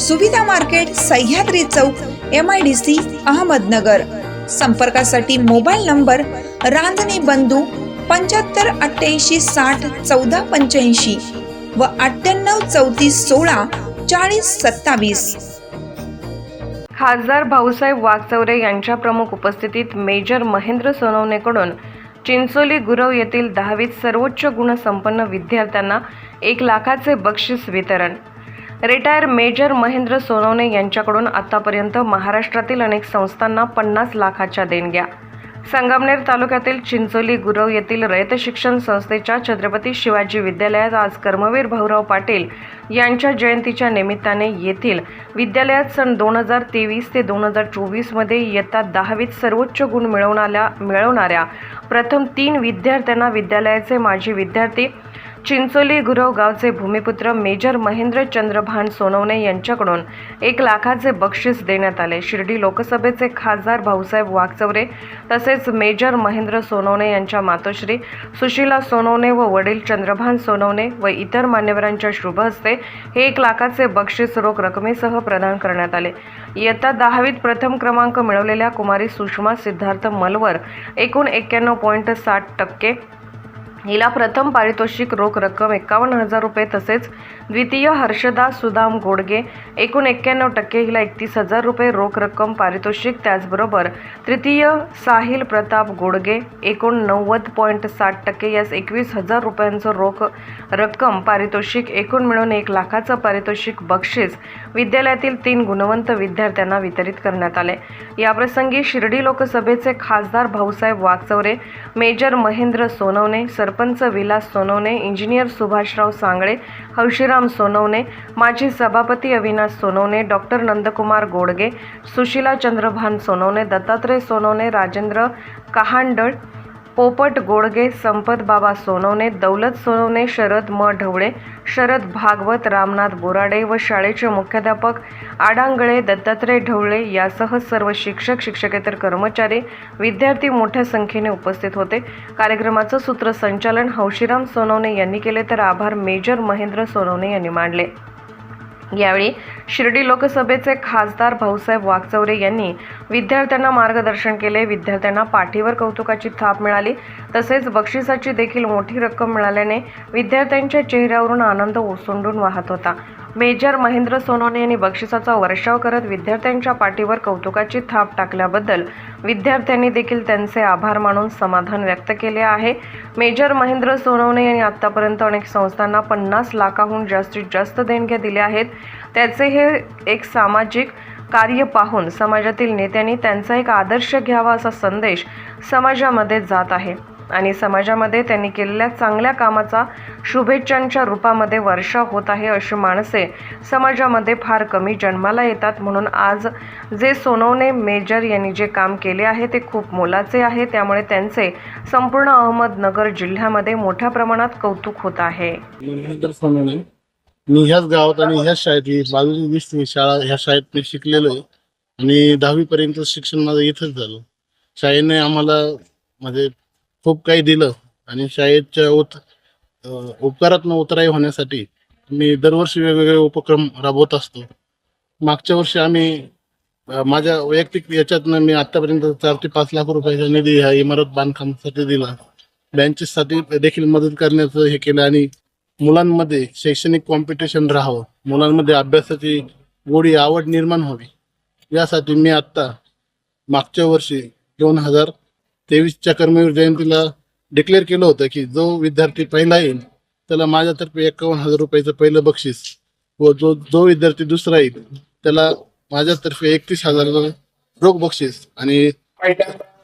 सुविधा market Sahyadri Chowk M I D C Ahmednagar. संपर्कासाठी mobile number Ranjane बंधू पंच्याहत्तर अठ्ठ्याऐंशी साठ चौदा पंच्याऐंशी व अठ्ठ्याण्णव चौतीस सोळा चाळीस सत्तावीस. खासदार भाऊसाहेब वागचौरे यांच्या प्रमुख उपस्थितीत मेजर महेंद्र सोनवणेकडून चिंचोली गुरव येथील दहावीत सर्वोच्च गुणसंपन्न विद्यार्थ्यांना एक लाखाचे बक्षीस वितरण. रिटायर मेजर महेंद्र सोनवणे यांच्याकडून आतापर्यंत महाराष्ट्रातील अनेक संस्थांना पन्नास लाखाच्या देणग्या. संगमनेर तालुक्यातील चिंचोली गुरव येथील रयत शिक्षण संस्थेच्या छत्रपती शिवाजी विद्यालयात आज कर्मवीर भाऊराव पाटील यांच्या जयंतीच्या निमित्ताने येथील विद्यालयात सन दोन हजार तेवीस ते दोन हजार चोवीसमध्ये इयत्ता दहावीत सर्वोच्च गुण मिळवणाऱ्या मिळवणाऱ्या प्रथम तीन विद्यार्थ्यांना विद्यालयाचे माजी विद्यार्थी चिंचोली गुरव गावचे भूमिपुत्र मेजर महेंद्र चंद्रभान सोनवणे यांच्याकडून एक लाखाचे बक्षीस देण्यात आले. शिर्डी लोकसभेचे खासदार भाऊसाहेब वागचौरे तसेच मेजर महेंद्र सोनवणे यांच्या मातोश्री सुशीला सोनवणे व वडील चंद्रभान सोनवणे व इतर मान्यवरांच्या शुभ हस्ते हे एक लाखाचे बक्षीस रोख रकमेसह प्रदान करण्यात आले. इयत्ता दहावीत प्रथम क्रमांक मिळवलेल्या कुमारी सुषमा सिद्धार्थ मलवर एकूण एक्क्याण्णव पॉईंट साठ टक्के हिला प्रथम पारितोषिक रोख रक्कम एकावन्न हजार रुपये तसेच द्वितीय हर्षदा सुदाम गोडगे. एकूण एक्क्याण्णव टक्के हिला एकतीस हजार रुपये रोख रक्कम पारितोषिक. त्याचबरोबर तृतीय साहिल प्रताप गोडगे एकूण नव्वद पॉईंट साठ टक्के यास एकवीस हजार रुपयांचं रोख रक्कम पारितोषिक. एकूण मिळून एक लाखाचं पारितोषिक बक्षीस विद्यालयातील तीन गुणवंत विद्यार्थ्यांना वितरित करण्यात आले. याप्रसंगी शिर्डी लोकसभेचे खासदार भाऊसाहेब वाघचौरे मेजर महेंद्र सोनवणे सरपंच विलास सोनवणे इंजिनियर सुभाषराव सांगळे तुकाराम सोनवणे माजी सभापती अविनाश सोनवणे डॉक्टर नंदकुमार गोडगे सुशीला चंद्रभान सोनवणे दत्तात्रय सोनवणे राजेंद्र कहांडळ पोपट गोडगे संपत बाबा सोनवणे दौलत सोनवणे शरद म ढवळे शरद भागवत रामनाथ बोराडे व शाळेचे मुख्याध्यापक आडांगळे दत्तात्रय ढवळे यासह सर्व शिक्षक शिक्षकेतर कर्मचारी विद्यार्थी मोठ्या संख्येने उपस्थित होते. कार्यक्रमाचं सूत्रसंचालन हौशीराम सोनवणे यांनी केले तर आभार मेजर महेंद्र सोनवणे यांनी मांडले. यावेळी शिर्डी लोकसभेचे खासदार भाऊसाहेब वागचौरे यांनी विद्यार्थ्यांना मार्गदर्शन केले. विद्यार्थ्यांना पाठीवर कौतुकाची थाप मिळाली. तसेच बक्षिसाची देखील मोठी रक्कम मिळाल्याने विद्यार्थ्यांच्या चेहऱ्यावरून आनंद ओसंडून वाहत होता. मेजर महेंद्र सोनोने यांनी बक्षिसाचा वर्षाव करत विद्यार्थ्यांच्या पाठीवर कौतुकाची थाप टाकल्याबद्दल विद्यार्थ्यांनी देखील त्यांचे आभार मानून समाधान व्यक्त केले आहे. मेजर महेंद्र सोनवणे यांनी आत्तापर्यंत अनेक संस्थांना पन्नास लाखाहून जास्तीत जास्त देणग्या दिल्या आहेत. त्याचे हे एक सामाजिक कार्य पाहून समाजातील नेत्यांनी त्यांचा एक आदर्श घ्यावा असा संदेश समाजामध्ये जात आहे. आणि समाजामध्ये त्यांनी केलेल्या चांगल्या कामाचा शुभेच्छांच्या रूपामध्ये वर्षा होत आहे अशी माणसे समाजामध्ये फार कमी जन्माला येतात. म्हणून आज जे सोनवणे मेजर यांनी जे काम केले आहे ते खूप मोलाचे आहे. त्यामुळे त्यांचे संपूर्ण अहमदनगर जिल्ह्यामध्ये मोठ्या प्रमाणात कौतुक होत आहे. मी ह्याच गावात आणि ह्याच शाळेत बाजूची वीस शाळा ह्या शाळेत मी शिकलेलो आहे. आणि दहावी पर्यंत शिक्षण माझं इथंच झालं. शाळेने आम्हाला म्हणजे खूप काही दिलं. आणि शाळेच्या उत उपकारातनं उतराई होण्यासाठी मी दरवर्षी वेगवेगळे उपक्रम राबवत असतो. मागच्या वर्षी आम्ही माझ्या वैयक्तिक याच्यातनं मी आतापर्यंत चार ते पाच लाख रुपयाचा निधी ह्या इमारत बांधकामासाठी दिला. बँचेससाठी देखील मदत करण्याचं हे केलं आणि मुलांमध्ये शैक्षणिक कॉम्पिटिशन राहावं. मुलांमध्ये अभ्यासाची गोडी आवड निर्माण व्हावी. यासाठी मी आत्ता मागच्या वर्षी दोन हजार तेवीसच्या कर्मवीर जयंतीला डिक्लेअर केलं होतं की जो विद्यार्थी पहिला येईल त्याला माझ्यातर्फे एकावन्न हजार रुपयाचं पहिलं बक्षीस व जो जो विद्यार्थी दुसरा येईल त्याला माझ्यातर्फे एकतीस हजाराचं रोख बक्षीस आणि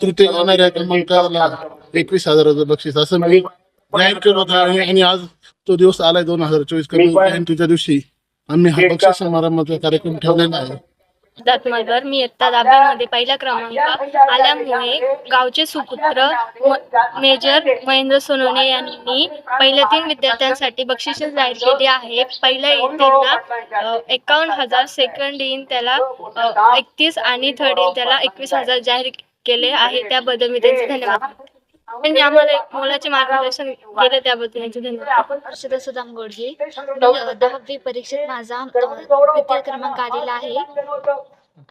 तृतीय येणाऱ्या क्रमांकाला एकवीस हजाराचं बक्षीस असं मी जाहीर केलं होतं आणि आणि आज तो दिवस आलाय दोन हजार चोवीस. कर्मवीर जयंतीच्या दिवशी आम्ही हा बक्षीस समारंभाचा कार्यक्रम ठेवलेला आहे. दत्तनगर मी इयत्ता दहावीमध्ये पहिला क्रमांक आल्यामुळे गावचे सुपुत्र मेजर महेंद्र सोनवणे यांनी पहिल्या तीन विद्यार्थ्यांसाठी बक्षिसे जाहीर केली आहे. पहिल्या येतील एकावन्न हजार सेकंड इन त्याला एकतीस आणि थर्ड इन त्याला एकवीस हजार जाहीर केले आहे. त्याबद्दल मी त्यांचे धन्यवाद. आम्हाला एक मोलाचे मार्गदर्शन केले त्याबद्दल त्यांचे धन्यवाद. हर्षदा सुदाम गोडगे दहावी परीक्षेत माझा द्वितीय क्रमांक आलेला आहे.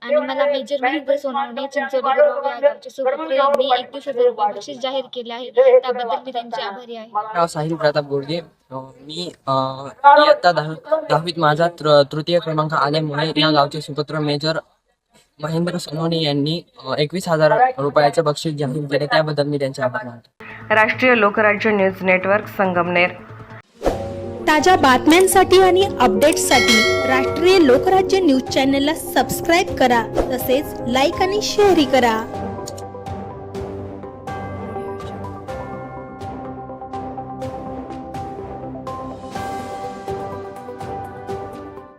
आणि मला मेजर महेंद्र सोनवणे चिंचोली सुपुत्र यांनी एकतीस हजार रुपये बक्षीस जाहीर केले आहे. त्याबद्दल मी त्यांचे आभारी आहे. नाव साहिल प्रताप गोडगे. मी अं, इयत्ता दहा दहावीत माझा तृतीय क्रमांक आल्यामुळे या गावचे सुपुत्र मेजर महेंद्र सोनवणे यांनी एकवीस हजार रुपयाचे बक्षीस जाहीर केले. त्याबद्दल मी त्यांचे आभार मानतो. राष्ट्रीय लोकराज्य न्यूज नेटवर्क संगमनेर. ताज्या बातम्यांसाठी आणि अपडेट्ससाठी राष्ट्रीय लोकराज्य न्यूज चॅनलला सबस्क्राईब करा. तसेच लाईक आणि शेअरही करा.